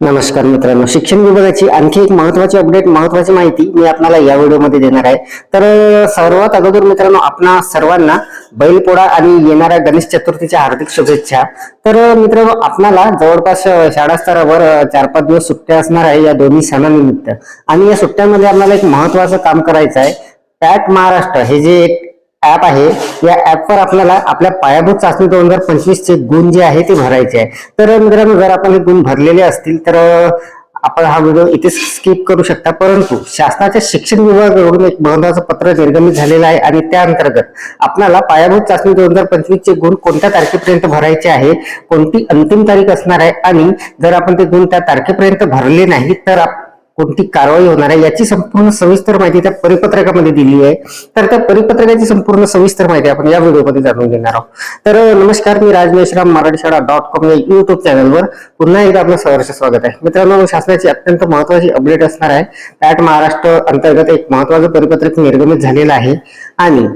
नमस्कार मित्रांनो. शिक्षण विभागाची आणखी एक महत्वाची अपडेट महत्वाची माहिती मी आपल्याला या व्हिडिओमध्ये देणार आहे. तर सर्वात अगोदर मित्रांनो आपणा सर्वांना बैलपोळा आणि येणाऱ्या गणेश चतुर्थीच्या हार्दिक शुभेच्छा. तर मित्रांनो आपणाला जवळपास शाळा स्तरावर चार पाच दिवस सुट्ट्या असणार आहे या दोन्ही सणानिमित्त. आणि या सुट्ट्यांमध्ये आपल्याला एक महत्वाचं काम करायचं आहे. पॅट महाराष्ट्र हे जे एक ऍप आहे. या ऍपवर आपल्याला आपल्या पायाभूत चाचणी दोन हजार पंचवीसचे गुण जे आहे ते भरायचे आहे. तर मित्रांनो जर आपण हे गुण भरलेले असतील तर आपण हा व्हिडिओ इथे स्किप करू शकता. परंतु शासनाच्या शिक्षण विभागाकडून एक महत्वाचं पत्र निर्गमित झालेलं आहे आणि त्या अंतर्गत आपल्याला पायाभूत चाचणी दोन हजार पंचवीस चे गुण कोणत्या तारखेपर्यंत भरायचे आहे कोणती अंतिम तारीख असणार आहे आणि जर आपण ते गुण त्या तारखेपर्यंत भरले नाही तर कोणती कारवाई होणार आहे याची संपूर्ण सविस्तर माहिती त्या परिपत्रकामध्ये दिली आहे. तर त्या परिपत्रकाची संपूर्ण सविस्तर माहिती आपण या व्हिडिओमध्ये जाणून घेणार आहोत. तर नमस्कार मी राज मेश्राम मराठी शाळा डॉट कॉम या युट्यूब चॅनलवर पुन्हा एकदा आपलं सहर्ष स्वागत आहे. मित्रांनो शासनाची अत्यंत महत्वाची अपडेट असणार आहे. पॅट महाराष्ट्र अंतर्गत एक महत्वाचं परिपत्रक निर्गमित झालेलं आहे. आणि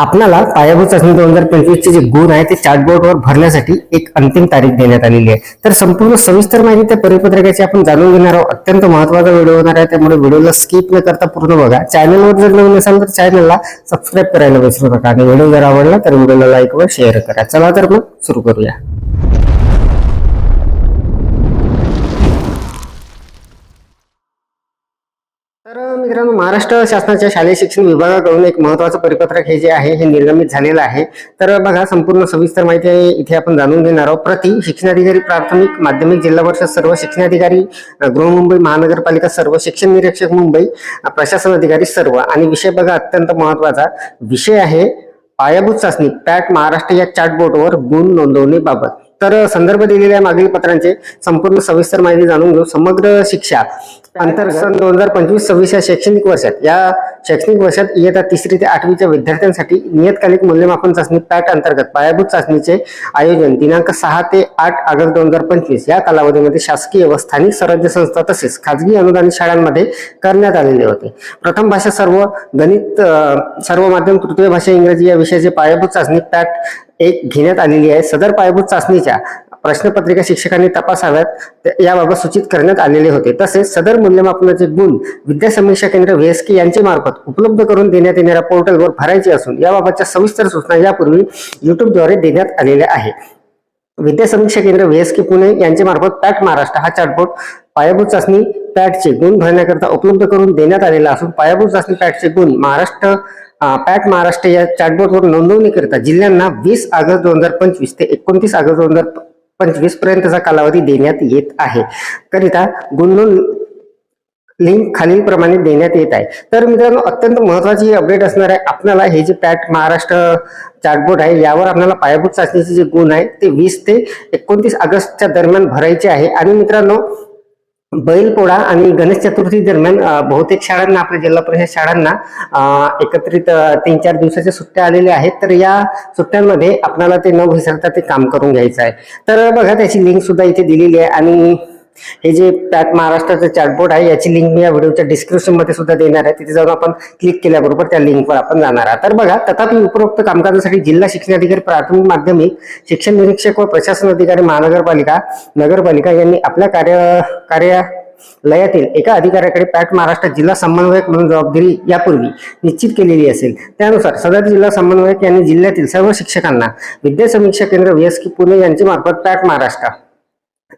आपणाला पायाभूत चाचणी दोन हजार पंचवीसचे जे गुण आहे ते चार्टबोर्डवर भरण्यासाठी एक अंतिम तारीख देण्यात आलेली आहे. तर संपूर्ण सविस्तर माहिती त्या परिपत्रकाची आपण जाणून घेणार आहोत. अत्यंत महत्त्वाचा व्हिडिओ होणार आहे त्यामुळे व्हिडिओला स्किप न करता पूर्ण बघा. चॅनलवर जर नवीन असाल तर चॅनलला सबस्क्राईब करायला विसरू नका. आणि व्हिडिओ जर आवडला तर व्हिडिओला लाईक व शेअर करा. चला तर मग सुरू करूया. तर मित्रांनो महाराष्ट्र शासनाच्या शालेय शिक्षण विभागाकडून एक महत्वाचं परिपत्रक हे जे आहे हे निर्गमित झालेलं आहे. तर बघा संपूर्ण सविस्तर माहिती आहे इथे आपण जाणून घेणार आहोत. प्रति शिक्षणाधिकारी प्राथमिक माध्यमिक जिल्हा परिषद सर्व शिक्षणाधिकारी गृहमुंबई महानगरपालिका सर्व शिक्षण निरीक्षक मुंबई प्रशासन अधिकारी सर्व. आणि विषय बघा अत्यंत महत्त्वाचा विषय आहे पायाभूत चाचणी पॅट महाराष्ट्र या चार्टबोर्डवर गुण नोंदवणीबाबत तर संदर्भ दिलेल्या मागील पत्रांचे संपूर्ण सविस्तर माहिती जाणून घेऊ. समग्र शिक्षा अंतर्गत सन दोन हजार पंचवीस सव्वीस या शैक्षणिक वर्षात या शैक्षणिक वर्षात इयत्ता तिसरी ते आठवीच्या विद्यार्थ्यांसाठी नियतकालिक मूल्यमापन चाचणी पॅट अंतर्गत पायाभूत चाचणीचे आयोजन दिनांक सहा ते आठ ऑगस्ट दोन हजार पंचवीस या कालावधीमध्ये शासकीय व स्थानिक स्वराज्य संस्था तसेच खाजगी अनुदानित शाळांमध्ये करण्यात आलेले होते. प्रथम भाषा सर्व गणित सर्व माध्यम तृतीय भाषा इंग्रजी या विषयाचे पायाभूत चाचणी पॅट एक घेण्यात आलेली आहे. सदर पायाभूत चाचणीच्या प्रश्नपत्रिका शिक्षकांनी तपासाव्यात. याबाबत सूचित करण्यात आलेले होते. तसेच सदर मूल्यमापनाचे गुण विद्या समीक्षा केंद्र व्हीएसके यांच्या मार्फत उपलब्ध करून देण्यात येणाऱ्या पोर्टलवर भरायचे असून याबाबतच्या सविस्तर सूचना यापूर्वी युट्यूबद्वारे देण्यात आलेल्या आहे विद्या समीक्षा केंद्र व्हीएसके पुणे यांच्या मार्फत पॅट महाराष्ट्र हा चार्टबोर्ड पायाभूत चाचणी पॅटचे गुण भरण्याकरता उपलब्ध करून देण्यात आलेला असून पायाभूत चाचणी पॅटचे गुण महाराष्ट्र पॅट महाराष्ट्र या चॅटबोर्डवर नोंदवणीकरिता जिल्ह्यांना वीस ऑगस्ट दोन हजार पंचवीस ते एकोणतीस ऑगस्ट दोन हजार पंचवीस पर्यंतचा कालावधी देण्यात येत आहे. करिता गुण लिंक खालील प्रमाणे देण्यात येत आहे. तर मित्रांनो अत्यंत महत्वाची अपडेट असणार आहे. आपल्याला हे जे पॅट महाराष्ट्र चार्टबोर्ड आहे यावर आपल्याला पायाभूत चाचणीचे जे गुण आहे ते वीस ते एकोणतीस ऑगस्टच्या दरम्यान भरायचे आहे. आणि मित्रांनो बैलपोळा आणि गणेश चतुर्थी दरम्यान बहुतेक शाळांना आपल्या जिल्हा परिषद शाळांना एकत्रित तीन चार दिवसाच्या सुट्ट्या आलेल्या आहेत. तर या सुट्ट्यांमध्ये आपल्याला ते न विसरता ते काम करून घ्यायचं आहे. तर बघा त्याची लिंक सुद्धा इथे दिलेली आहे आणि हे जे पॅट महाराष्ट्राचं चॅटबोर्ड आहे याची लिंक मी या व्हिडिओच्या डिस्क्रिप्शनमध्ये सुद्धा देणार आहे. तिथे जाऊन आपण क्लिक केल्याबरोबर त्या लिंकवर आपण जाणार आहात. तर बघा तथापि उपरोक्त कामकाजासाठी जिल्हा शिक्षणाधिकारी प्राथमिक माध्यमिक शिक्षण निरीक्षक व प्रशासन अधिकारी महानगरपालिका नगरपालिका यांनी आपल्या कार्य लयातील एका अधिकाऱ्याकडे पॅट महाराष्ट्र जिल्हा समन्वयक म्हणून जबाबदारी यापूर्वी निश्चित केलेली असेल. त्यानुसार सदर जिल्हा समन्वयक यांनी जिल्ह्यातील सर्व शिक्षकांना विद्या समीक्षा केंद्र व्हीएसके पुणे यांच्या मार्फत पॅट महाराष्ट्र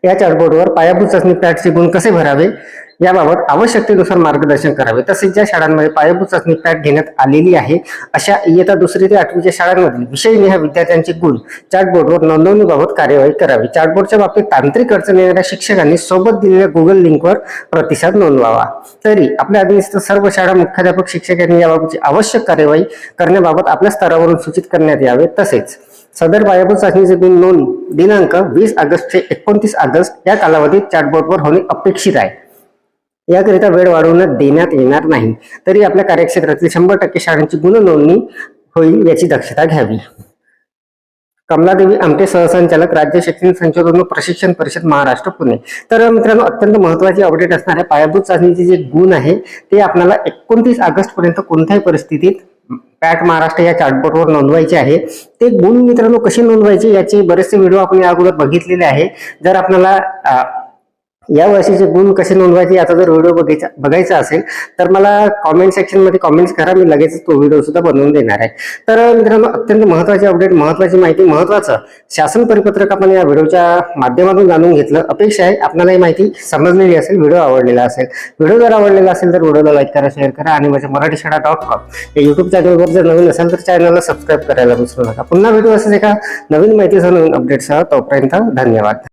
या चॅटबोर्डवर पायाभूत चाचणी पॅटचे गुण कसे भरावे? याबाबत आवश्यकतेनुसार मार्गदर्शन करावे. तसेच ज्या शाळांमध्ये पायाभूत चाचणी पॅट घेण्यात आलेली आहे. अशा इयत्ता दुसरी ते आठवीच्या शाळांमधील विषयनिहाय विद्यार्थ्यांचे गुण चार्टबोर्डवर नोंदवणीबाबत कार्यवाही करावी. चार्टबोर्डच्या बाबतीत तांत्रिक अडचण येणाऱ्या शिक्षकांनी सोबत दिलेल्या गुगल लिंकवर प्रतिसाद नोंदवावा. तरी आपल्या अधीनस्थ सर्व शाळा मुख्याध्यापक शिक्षकांनी याबाबतची आवश्यक कार्यवाही करण्याबाबत आपल्या स्तरावरून सूचित करण्यात यावे. तसेच सदर पायाभूत चाचणीचे गुण नोंद दिनांक वीस ऑगस्ट ते एकोणतीस ऑगस्ट या कालावधीत चॅटबोर्डवर होणे अपेक्षित आहे. याकरिता वेळ वाढवण्यात देण्यात येणार नाही. तरी आपल्या कार्यक्षेत्रातील शंभर टक्के शाळांची गुण नोंदणी होईल याची दक्षता घ्यावी. कमलादेवी आमटे सहसंचालक राज्य शैक्षणिक संशोधन व प्रशिक्षण परिषद महाराष्ट्र पुणे. तर मित्रांनो अत्यंत महत्वाची अपडेट असणाऱ्या पायाभूत चाचणीचे जे गुण आहे ते आपल्याला एकोणतीस ऑगस्ट पर्यंत कोणत्याही परिस्थितीत पॅट महाराष्ट्र या चार्टबोर्डवर नोंदवायचे आहे. ते गुण मित्रांनो कसे नोंदवायचे याचे बरेचसे व्हिडिओ आपण या अगोदर बघितलेले आहे. जर आपल्याला या वर्षीचे गुण कसे नोंदवायचे याचा जर व्हिडिओ बघायचा बघायचा असेल तर मला कॉमेंट सेक्शनमध्ये कॉमेंट्स करा. मी लगेच तो व्हिडिओ सुद्धा बनवून देणार आहे. तर मित्रांनो अत्यंत महत्वाची अपडेट महत्त्वाची माहिती महत्त्वाचं शासन परिपत्रक आपण या व्हिडिओच्या माध्यमातून जाणून घेतलं. अपेक्षा आहे आपल्याला ही माहिती समजलेली असेल व्हिडिओ आवडलेला असेल. व्हिडिओ जर आवडलेला असेल तर व्हिडिओला लाईक करा शेअर करा आणि माझ्या मराठी शाळा डॉट कॉम या युट्यूब चॅनलवर जर नवीन असेल तर चॅनलला सबस्क्राईब करायला विसरू नका. पुन्हा भेटू असेल एका नवीन माहितीसह नवीन अपडेटसह तोपर्यंत धन्यवाद.